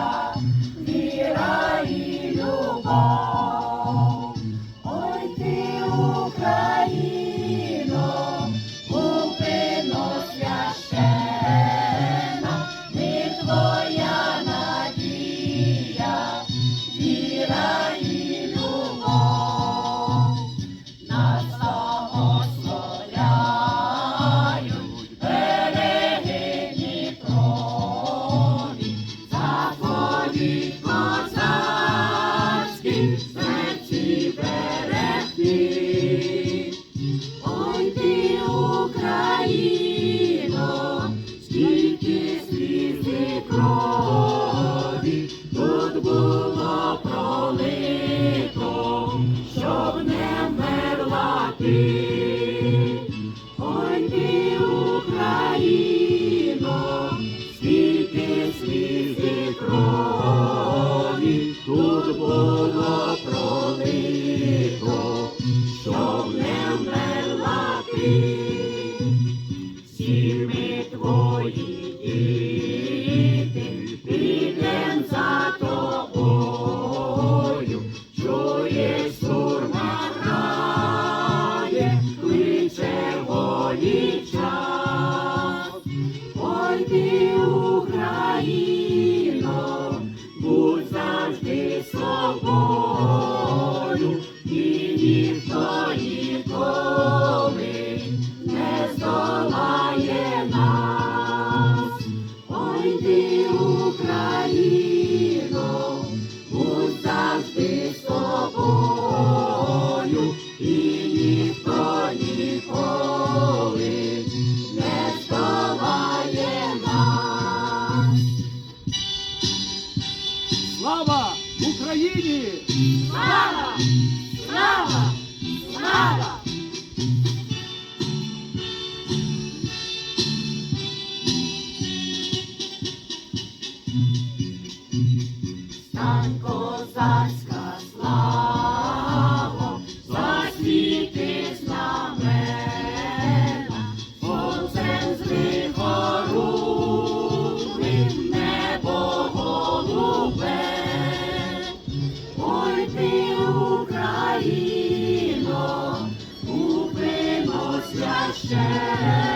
아 Lord. Ти, Україно, купино священа,